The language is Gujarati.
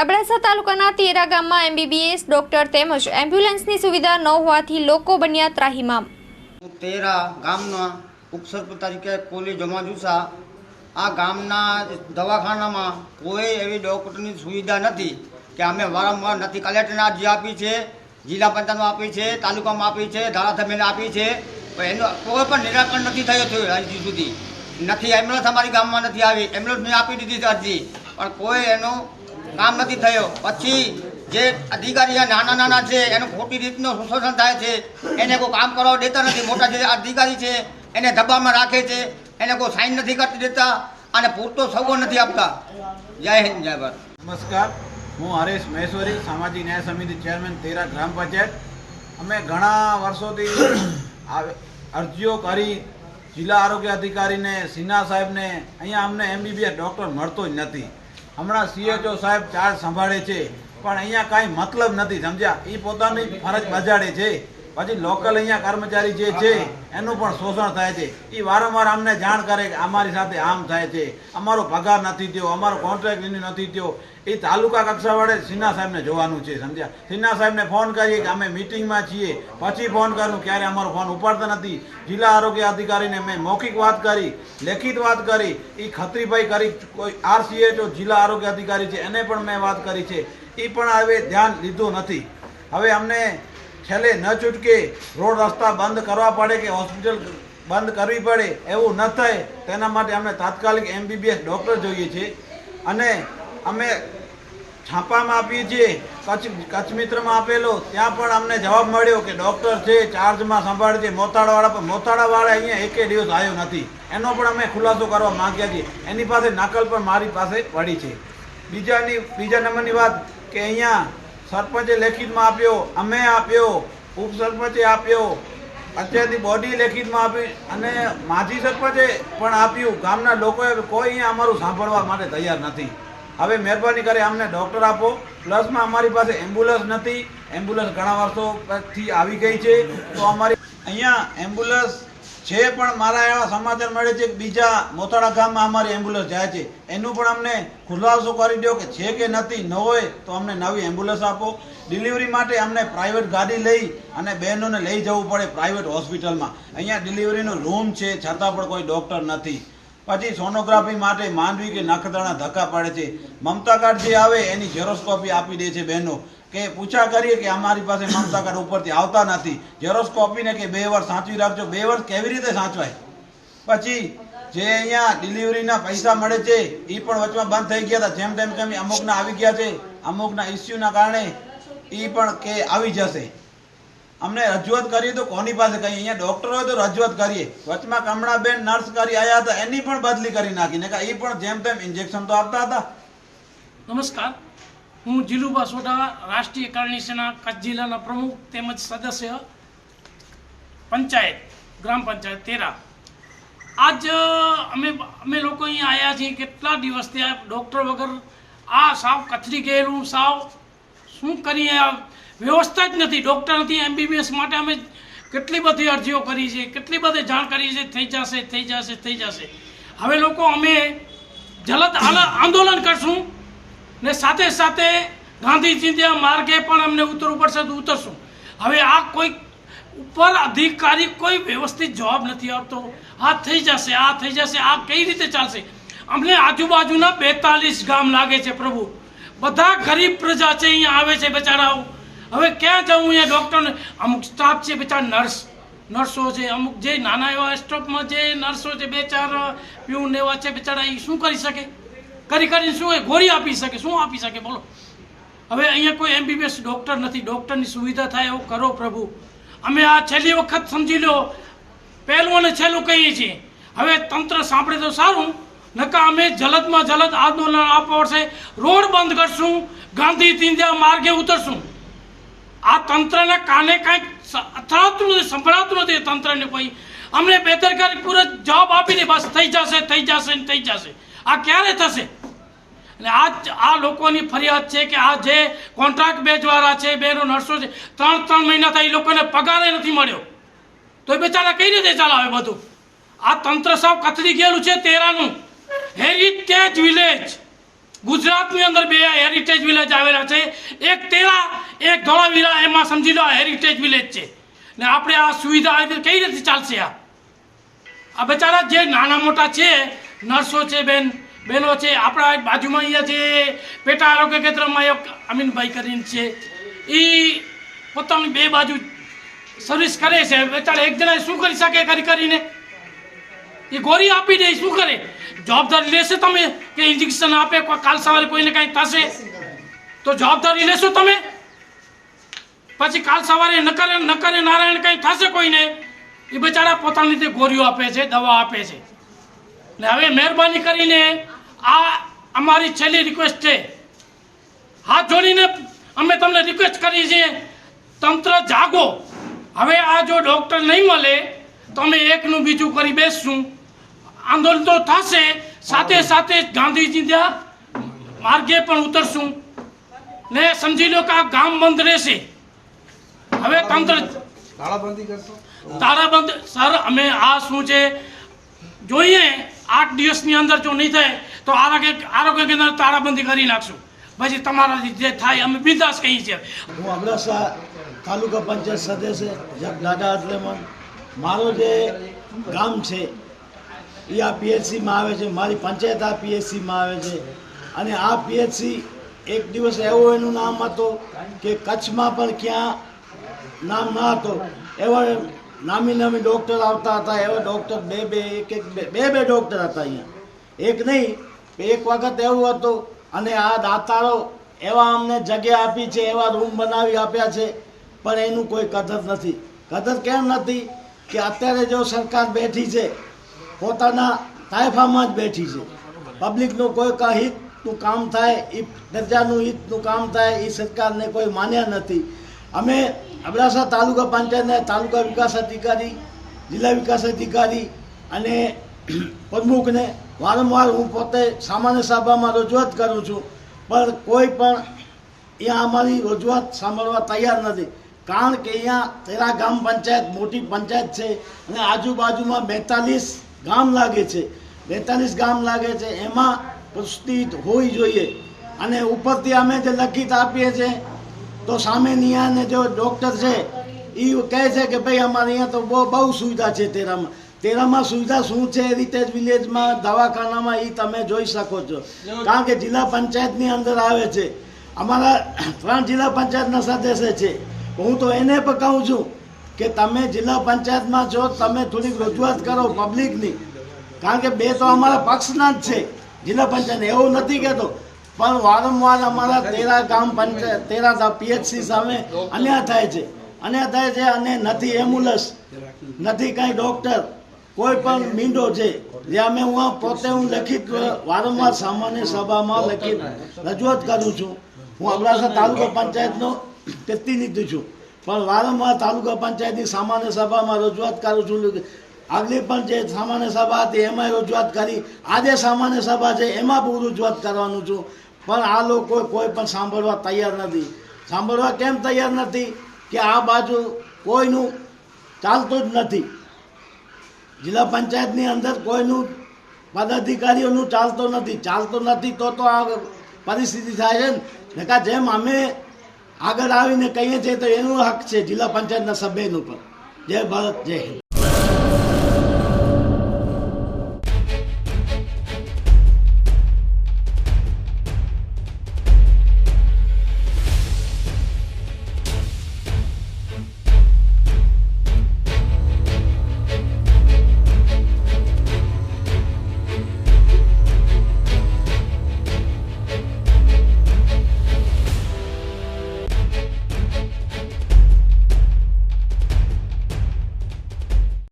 અબડાસા તાલુકાના તેરા ગામમાં એમબીબીએસ ડોક્ટર તેમજ એમ્બ્યુલન્સની સુવિધા ન હોવાથી લોકો બન્યા ત્રાહિમામ. તેરા ગામના ઉપસર્પ તરીકે કોલી જમા જુસા આ ગામના દવાખાનામાં કોઈ એવી ડૉક્ટરની સુવિધા નથી કે અમે વારંવાર નથી. કલેક્ટરને અરજી આપી છે, જિલ્લા પંચાયતમાં આપી છે, તાલુકામાં આપી છે, ધારાસભ્યને આપી છે. એનું કોઈ પણ નિરાકરણ નથી થયું થયું હજી સુધી. નથી, એમ્બ્યુલન્સ અમારી ગામમાં નથી આવી. એમ્બ્યુલન્સને આપી દીધી અરજી. પણ કોઈ એનું કામ નથી થયો. પછી જે અધિકારી નાના નાના છે, એનું ખોટી રીતનું શોષણ થાય છે, એને કોઈ કામ કરવા દેતા નથી. મોટા જે અધિકારી છે, એને દબાણમાં રાખે છે, એને કોઈ સાઇન નથી કરતી દેતા અને પૂરતો સગો નથી આપતા. જય હિન્દ, જય ભારત. નમસ્કાર. હું હરેશ મહેશ્વરી, સામાજિક ન્યાય સમિતિ ચેરમેન, તેરા ગ્રામ પંચાયત. અમે ઘણા વર્ષોથી અરજીઓ કરી જિલ્લા આરોગ્ય અધિકારીને, સિન્હા સાહેબને. અહીંયા અમને એમબીબીએસ ડૉક્ટર મળતો જ નથી. હમણાં સીએચઓ સાહેબ ચાર્જ સંભાળે છે, પણ અહીંયા કાંઈ મતલબ નથી, સમજ્યા? એ પોતાની ફરજ બજાડે છે. પછી લોકલ અહીંયા કર્મચારી જે છે એનું પણ શોષણ થાય છે. એ વારંવાર અમને જાણ કરે કે અમારી સાથે આમ થાય છે. અમારો પગાર નથી થયો અમારો કોન્ટ્રાક્ટ રિન્યુ નથી થયો. એ તાલુકા કક્ષા વડે સિન્હા સાહેબને જોવાનું છે સમજ્યા? સિન્હા સાહેબને ફોન કરીએ કે અમે મિટિંગમાં છીએ. પછી ફોન કરું ક્યારે અમારો ફોન ઉપાડતા નથી. જિલ્લા આરોગ્ય અધિકારીને મેં મૌખિક વાત કરી લેખિત વાત કરી. એ ખત્રીભાઈ કરી કોઈ આરસીએચઓ જિલ્લા આરોગ્ય અધિકારી છે એને પણ મેં વાત કરી છે. એ પણ હવે ધ્યાન લીધું નથી. હવે અમને છેલ્લે ન છૂટકે રોડ રસ્તા બંધ કરવા પડે કે હોસ્પિટલ બંધ કરવી પડે એવું ન થાય, તેના માટે અમને તાત્કાલિક એમબીબીએસ ડૉક્ટર જોઈએ છે. અને અમે છાપામાં આપીએ છીએ, કચ્છ કચ્છ મિત્રમાં આપેલો, ત્યાં પણ અમને જવાબ મળ્યો કે ડૉક્ટર છે, ચાર્જમાં સંભાળે છે મોતાળાવાળા પણ મોતાળાવાળા અહીંયા એકે દિવસ આવ્યો નથી. એનો પણ અમે ખુલાસો કરવા માંગ્યા છીએ. એની પાસે નકલ પણ મારી પાસે પડી છે. બીજાની, બીજા નંબરની વાત કે અહીંયા સરપંચે લેખિતમાં આપ્યો, અમે આપ્યો ઉપસરપંચે આપ્યો, અત્યારથી બોડી લેખિતમાં આપી અને માજી સરપંચે પણ આપ્યું. ગામના લોકોએ કોઈ અહીંયા અમારું સાંભળવા માટે તૈયાર નથી. હવે મહેરબાની કરી અમને ડૉક્ટર આપો. પ્લસમાં અમારી પાસે એમ્બ્યુલન્સ નથી. એમ્બ્યુલન્સ ઘણા વર્ષોથી આવી ગઈ છે. તો અમારી અહીંયા એમ્બ્યુલન્સ છે પણ મારા એવા સમાચાર મળે છે કે બીજા મોતાળા ગામમાં અમારી એમ્બ્યુલન્સ જાય છે, એનું પણ અમને ખુલાસો કરી દો કે છે કે નથી, ન હોય તો અમને નવી એમ્બ્યુલન્સ આપો. ડિલિવરી માટે અમને પ્રાઇવેટ ગાડી લઈ અને બહેનોને લઈ જવું પડે પ્રાઇવેટ હોસ્પિટલમાં અહીંયા ડિલિવરીનો રૂમ છે, છતાં પણ કોઈ ડૉક્ટર નથી. પછી સોનોગ્રાફી માટે માંડવી કે નખત્રાણા ધક્કા પડે છે. મમતા કાર્ડ જે આવે, એની ઝેરોસ્કોપી આપી દે છે બહેનો. કે પૂછા કરીએ કે અમારી પાસે મમતાકર ઉપરથી આવતા નથી. ઝેરોસ કોપીને કે બે વર્ષ સાચવી રાખજો. બે વર્ષ કેવી રીતે સાચવાય? પછી જે અહીંયા ડિલિવરીના પૈસા મળે છે એ પણ વચમાં બંધ થઈ ગયા હતા. જેમ તેમ તેમ અમુકના આવી ગયા છે. અમુકના ઇસ્યુના કારણે એ પણ કે આવી જશે. અમને રજૂઆત કરીએ તો કોની પાસે કહીએ? અહીંયા ડોક્ટર હોય તો રજૂઆત કરીએ. વચમાં કમળાબેન નર્સ કરી આવ્યા હતા. એની પણ બદલી કરી નાખી. ને એ પણ જેમ તેમ ઇન્જેક્શન તો આપતા હતા. નમસ્કાર. હું જીલુબા સોઢા રાષ્ટ્રીય કરણી કચ્છ જિલ્લાના પ્રમુખ તેમજ સદસ્ય, પંચાયત, ગ્રામ પંચાયત તેરા. આજ અમે અમે લોકો અહીંયા આવ્યા છીએ કેટલા દિવસથી આ ડૉક્ટર વગર આ સાવ કથરી ગયેલું સાવ. શું કરીએ વ્યવસ્થા જ નથી, ડૉક્ટર નથી, એમબીબીએસ માટે અમે કેટલી બધી અરજીઓ કરી છે, કેટલી બધી જાણ કરી છે, થઈ જશે થઈ જશે થઈ જશે. હવે લોકો અમે જલદ આંદોલન કરશું. ને સાથે સાથે ગાંધીજી ચિંધ્યા માર્ગે પણ અમને ઉતરવું પડશે તો ઉતરશું. હવે આ કોઈ ઉપર અધિકારી કોઈ વ્યવસ્થિત જવાબ નથી આપતો આ થઈ જશે, આ થઈ જશે, આ કઈ રીતે ચાલશે? અમને આજુબાજુના બેતાલીસ ગામ લાગે છે પ્રભુ. બધા ગરીબ પ્રજા છે, અહીંયા આવે છે બચારાઓ. હવે ક્યાં જવું અહીંયા ડૉક્ટરને અમુક સ્ટાફ છે બિચારા નર્સ નર્સો છે, અમુક જે નાના એવા સ્ટાફમાં જે નર્સો છે, બે ચાર પ્યુન એવા છે બિચારા એ શું કરી શકે? કરી કરીને શું એ ગોળી આપી શકે. શું આપી શકે? બોલો. હવે અહીંયા કોઈ એમબીબીએસ ડૉક્ટર નથી. ડૉક્ટરની સુવિધા થાય એવું કરો પ્રભુ. અમે આ છેલ્લી વખત સમજી લો. પહેલું અને છેલ્લું કહીએ છીએ. હવે તંત્ર સાંભળે તો સારું. નકા અમે જલદમાં જલદ આંદોલન આપવા પડશે. રોડ બંધ કરશું. ગાંધી તિંજા માર્ગે ઉતરશું. આ તંત્રના કાને કાંઈક અથડાતું નથી, સંભળાતું નથી તંત્રને કોઈ. અમને બેદરકારી પૂરો જવાબ આપીને બસ થઈ જશે થઈ જશે થઈ જશે. આ ક્યારે થશે? અને આ આ લોકોની ફરિયાદ છે કે આ જે કોન્ટ્રાક્ટ બેચવાળા છે, બેનો નર્સો છે, ત્રણ ત્રણ મહિના થાય, એ લોકોને પગારે નથી મળ્યો. તો એ બેચારા કઈ રીતે ચલાવે બધું? આ તંત્ર સાવ કથળી ગયેલું છે તેરાનું. હેરિટેજ વિલેજ ગુજરાતની અંદર બે હેરિટેજ વિલેજ આવેલા છે. એક તેરા, એક ધોળાવીરા, એમાં સમજી લો હેરિટેજ વિલેજ છે. ને આપણે આ સુવિધા કઈ રીતે ચાલશે આ? આ બેચારા જે નાના મોટા છે નર્સો છે બેન બહેનો છે, આપણા બાજુમાં અહીંયા છે, પેટા આરોગ્ય કેન્દ્રમાં એક અમીનભાઈ કરીને છે. એ પોતાની બે બાજુ સર્વિસ કરે છે બેચારા એક જણા શું કરી શકે કરી કરીને? એ ગોળી આપી દે શું કરે? જવાબદારી લેશે તમે કે ઇન્જેક્શન આપે કાલ સવારે કોઈને કાંઈ થશે? તો જવાબદારી લેશો તમે? પછી કાલ સવારે નકરે કરે નારાયણ કંઈ થશે કોઈને? એ બેચારા પોતાની રીતે ગોળીઓ આપે છે, દવા આપે છે. ને હવે મહેરબાની કરીને આ અમારી છેલ્લી રિક્વેસ્ટ છે. હાથ જોડીને અમે તમને રિક્વેસ્ટ કરી છે તંત્ર જાગો. હવે આ જો ડૉક્ટર નહીં મળે તો અમે એકનું બીજું કરી બેસશું. આંદોલન તો થશે સાથે સાથે ગાંધીજી માર્ગે પણ ઉતરશું. ને સમજી લો કે આ ગામ બંધ રહેશે. હવે તંત્ર તાળાબંધ સર અમે આ શું છે? જોઈએ. આઠ દિવસની અંદર જો નહીં થાય, તો આરોગ્ય આરોગ્ય કેન્દ્ર તાળાબંધી કરી નાખશું. પછી તમારા જે થાય, અમે બિંદાસ કહીએ છીએ. હું અબડાસા તાલુકા પંચાયત સદસ્ય દાદા અતલેમન મારો જે ગામ છે, એ આ પીએચસીમાં આવે છે. મારી પંચાયત આ પીએચસીમાં આવે છે. અને આ પીએચસી એક દિવસ એવો એનું નામ હતું કે કચ્છમાં પણ ક્યાં નામ ન હતો. એવા નામી નામી ડૉક્ટર આવતા હતા, એવા ડૉક્ટર બે બે, એક એક બે બે બે ડૉક્ટર હતા અહીંયા. એક નહીં, એક વખત એવું હતું, અને આ દાતારો એવા અમને જગ્યા આપી છે, એવા રૂમ બનાવી આપ્યા છે, પણ એનું કોઈ કદર નથી. કદર કેમ નથી કે અત્યારે જો સરકાર બેઠી છે, પોતાના તાયફામાં જ બેઠી છે. પબ્લિકનું કોઈ હિતનું કામ થાય એ પ્રજાનું હિતનું કામ થાય એ સરકારને કોઈ માન્યા નથી. અમે અબડાસા તાલુકા પંચાયતના તાલુકા વિકાસ અધિકારી, જિલ્લા વિકાસ અધિકારી અને પ્રમુખને વારંવાર હું પોતે સામાન્ય સભામાં રજૂઆત કરું છું, પણ કોઈ પણ અહીંયા અમારી રજૂઆત સાંભળવા તૈયાર નથી. કારણ કે અહીંયા તેરા ગામ પંચાયત મોટી પંચાયત છે અને આજુબાજુમાં બેતાલીસ ગામ લાગે છે. બેતાલીસ ગામ લાગે છે, એમાં પ્રસ્તુત હોવી જોઈએ. અને ઉપરથી અમે જે લખિત આપીએ છીએ તો સામે આને જો ડૉક્ટર છે એ કહે છે કે ભાઈ અમારે અહીંયા તો બહુ બહુ સુવિધા છે તેરામાં. તેરામાં સુવિધા શું છે? એ રીતે જ વિલેજમાં દવાખાનામાં એ તમે જોઈ શકો છો. કારણ કે જિલ્લા પંચાયતની અંદર આવે છે. અમારા ત્રણ જિલ્લા પંચાયતના સદસ્ય છે. હું તો એને પણ કહું છું કે તમે જિલ્લા પંચાયતમાં છો, તમે થોડીક રજૂઆત કરો પબ્લિકની કારણ કે બે તો અમારા પક્ષના જ છે. જિલ્લા પંચાયત એવું નથી કહેતો. પણ વારંવાર અમારા તેરા ગામ પંચાયત, તેરા પીએચસી સામે અન્યાય થાય છે. અન્યાય થાય છે અને નથી એમ્બ્યુલન્સ નથી કાંઈ ડૉક્ટર કોઈ પણ મીંડો છે, જે અમે હું પોતે હું લખિત વારંવાર સામાન્ય સભામાં લખિત રજૂઆત કરું છું. હું અબડાસા તાલુકા પંચાયતનો પ્રતિનિધિ છું. પણ વારંવાર તાલુકા પંચાયતની સામાન્ય સભામાં રજૂઆત કરું છું. આગલી પણ જે સામાન્ય સભા હતી, એમાંય રજૂઆત કરી. આજે સામાન્ય સભા છે, એમાં બહુ રજૂઆત કરવાનું છું. પણ આ લોકો કોઈ પણ સાંભળવા તૈયાર નથી. સાંભળવા કેમ તૈયાર નથી? કે આ બાજુ કોઈનું ચાલતું જ નથી. જિલ્લા પંચાયતની અંદર કોઈનું પદાધિકારીઓનું ચાલતું નથી. ચાલતું નથી તો તો આ પરિસ્થિતિ થાય છે ને. નકા જેમ અમે આગળ આવીને કહીએ છીએ તો એનું હક છે જિલ્લા પંચાયતના સભ્યનું પણ. જય ભારત, જય હિન્દ.